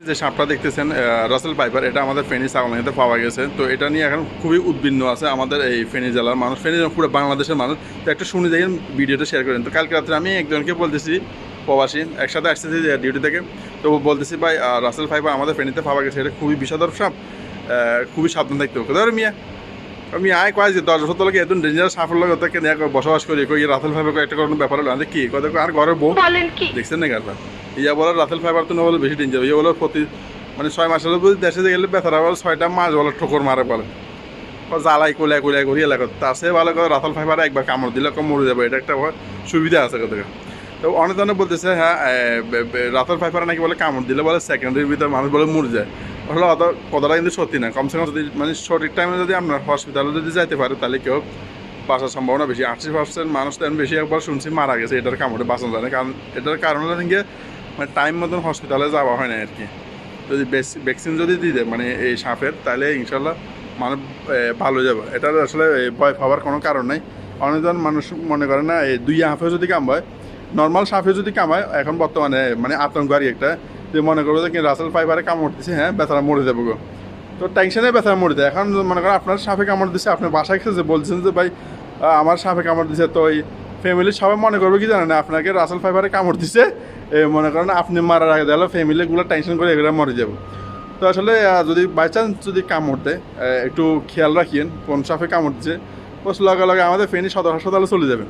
যে সাপটা দেখতেছেন রাসেল পাইপার এটা আমাদের ফেনী সাগমাইতে পাওয়া গেছে। তো এটা নিয়ে এখন খুবই উদ্বিগ্ন আছে আমাদের এই ফেনী জেলার মানুষ। ফেনী পুরো বাংলাদেশের মানুষ। তো একটা শুনে দেখেন ভিডিওটা শেয়ার করেন। তো কালকে রাত্রে আমি একজনকে বলতেছি প্রবাসী একসাথে আসতেছি ডিউটি থেকে। তো বলতেছি ভাই রাসেল ফাইবার আমাদের ফেনীতে পাওয়া গেছে। এটা খুবই বিষাদর সাপ। খুবই সাবধান থাকতে হবে। ধরো মিয়া আমি আয় কয় যে দশ বছর তোকে এত ডেঞ্জার সাফল্য তাকে বসবাস করি কই রাসেল ফাইবার একটা কোনো ব্যাপার হলো কি? কত আর ঘরের বউ। দেখছেন না গাছটা ইয়া বলার রাতেল ফাইবার তো বলে বেশি ডেঞ্জার ইয়া বলার প্রতি মানে ছয় মাসের যদি দেশে গেলে বেতারা বলে ছয়টা মাছ বলে ঠোকর মারে বলে। জ্বালাই কোলাই কোলাই করি এলাকা তার সে ভালো করে রাতাল ফাইবার একবার কামড় দিলে মরে যাবে, এটা একটা সুবিধা আছে কত তো অনেক জনে বলতেছে হ্যাঁ রাতাল ফাইবার নাকি বলে কামড় দিলে বলে সেকেন্ডের ভিতরে মানুষ বলে মরে যায়। আসলে অত কথাটা কিন্তু সত্যি না। কমসে কম যদি মানে সঠিক টাইমে যদি আপনার হসপিটালে যদি যাইতে পারে, তাহলে কেউ বাঁচার সম্ভাবনা বেশি। আশি পার্সেন্ট মানুষ তো বেশি একবার শুনছি মারা গেছে, এটার কামড়ে বাঁচানো যায় না। কারণ, এটার কারণ হলো মানে টাইম মতন হসপিটালে যাওয়া হয় না আর কি যদি ভ্যাকসিন যদি দিয়ে দেয় মানে এই সাপের তাহলে ইনশাল্লাহ মানে এ, ভালো যাবে। এটার আসলে ভয় পাওয়ার কোনো কারণ নাই। অনেকজন মানুষ মনে করে না এই দুই হাফে যদি কামড়ায় নর্মাল সাপে যদি কামায় এখন বর্তমানে মানে আতঙ্ক আতঙ্কারী একটা যে মনে করব যে রাসেল ফাইবারে কামড় দিছে হ্যাঁ বেচারা মরে যাব গো। তো টেনশনে বেচারা মরে যায়। এখন মনে করেন আপনার সাপে কামড় দিছে আপনি বাসায় খেয়েছে বলছেন যে ভাই আমার সাপে কামড় দিছে তো ওই ফ্যামিলির সবাই মনে করবে কি জানেন, আপনাকে রাসেল ফাইবারে কামড় দিছে মনে করেন আপনি মারার আগে দিলে ফ্যামিলিগুলো টেনশন করে এগুলো মরে যাব। তো আসলে যদি বাই চান্স যদি কামড় দেয় একটু খেয়াল রাখিয়েন, কোন সাপে কামড় দিচ্ছে বস লগে লগে আমাদের ফেনী সদর হাসপাতালে চলে যাবেন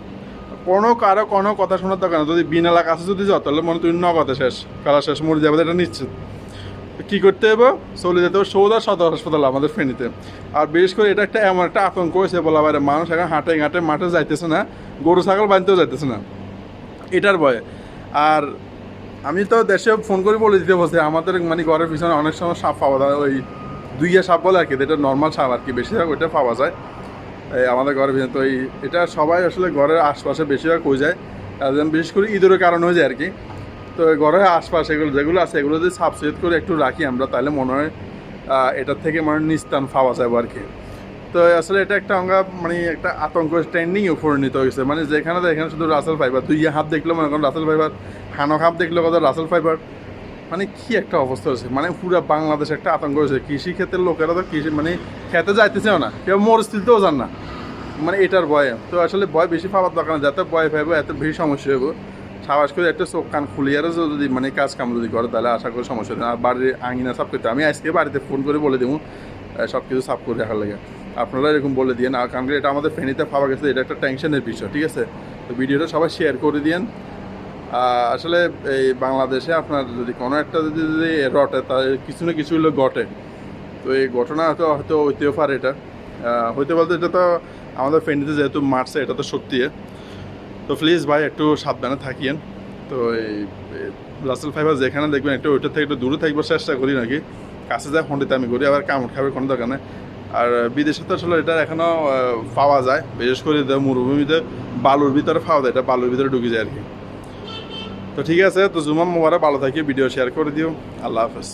কোনো কারও কোনো কথা শোনার দরকার না, যদি বিনা আছে যদি যাও, তাহলে মনে তুমি নগদে শেষ খেলা শেষ, মরে যাবে, এটা নিশ্চিত। কী করতে হবে চলে যেতে হবে সৌদার সদর হাসপাতাল আমাদের ফেনীতে। আর বিশেষ করে এটা একটা এমন একটা আতঙ্ক হয়েছে বলা বাইরে, মানুষ এখন হাঁটে ঘাটে মাঠে যাইতেছে না, গরু, ছাগল বাঁধতেও যাইতেছে না। এটার ভয়ে। আর আমি তো দেশে ফোন করে বলে দিতে বলছি, আমাদের মানে ঘরের পিছনে অনেক সময় সাপ পাওয়া যায়, ওই দুইয়া সাপ বলে আর কি এটা নর্মাল সাপ আর কি, বেশিরভাগ ওইটা পাওয়া যায়। এই আমাদের ঘরের পিছনে, তো এই, এটা সবাই আসলে ঘরের আশপাশে বেশিরভাগ হয়ে যায়। বিশেষ করে ইঁদুরের কারণ হয়ে যায় আর কি। তো ঘরের আশপাশে এগুলো যেগুলো আছে, এগুলো যদি সাবসেট করে একটু রাখি আমরা, তাহলে মনে হয় এটার থেকে মানে নিস্তান পাওয়া যাবে আর কি। তো আসলে এটা একটা অঙ্গা মানে একটা আতঙ্ক স্ট্যান্ডিং পরিণত হয়েছে। মানে যেখানে এখানে শুধু রাসেল ফাইবার দুই হাত দেখল, মনে করেন রাসেল ফাইবার হানক হাত দেখল কত রাসেল ফাইবার মানে কি একটা অবস্থা হয়েছে। মানে পুরো বাংলাদেশ একটা আতঙ্ক হয়েছে। কৃষি ক্ষেত্রের লোকেরা তো কৃষি মানে খেতে যাইতেছেও না। কেউ মরস্থিতেও যান না। মানে এটার ভয়ে। তো আসলে ভয় বেশি পাওয়ার দরকার না। যাতে ভয় পাইবো, এত বেশি সমস্যা হইব। সাবাস করে একটা চোখ কান খুলিয়ারও যদি মানে কাজ কাম যদি করে তাহলে আশা করি সমস্যা না। আর বাড়ির আঙিনা সাফ করতে আমি আজকে বাড়িতে ফোন করে বলে দেবো সব কিছু সাফ করে রাখার লাগে। আপনারা এরকম বলে দিন আর কারণ এটা আমাদের ফেনীতে পাওয়া গেছে এটা একটা টেনশনের বিষয় ঠিক আছে? তো ভিডিওটা সবাই শেয়ার করে আহ, আসলে এই বাংলাদেশে আপনার যদি কোনো একটা যদি যদি রটে তাহলে কিছু না কিছু হলো ঘটে। তো এই ঘটনা হয়তো হয়তো হইতেও পারে এটা। হইতে বলতে এটা তো আমাদের ফ্রেন্ডিতে যেহেতু মারছে এটা তো সত্যি। তো প্লিজ ভাই, একটু সাবধানে থাকিয়েন। তো এই রাসেল ফাইবার যেখানে দেখবেন, একটু ওইটার থেকে একটু দূরে থাকবার চেষ্টা করি নাকি। কাছে যায় ফোনটিতে আমি করি, আবার কামড় খাবে কোনো দরকার নেই। আর বিদেশে তো আসলে এটা এখনও পাওয়া যায়। বিশেষ করে মরুভূমিতে বালুর ভিতরে পাওয়া যায়, এটা বালুর ভিতরে ঢুকে যায় আর কি। তো ঠিক আছে, তো জুমাম মোবারক, ভালো থাকি ভিডিও শেয়ার করে দিও। আল্লাহ হাফেজ।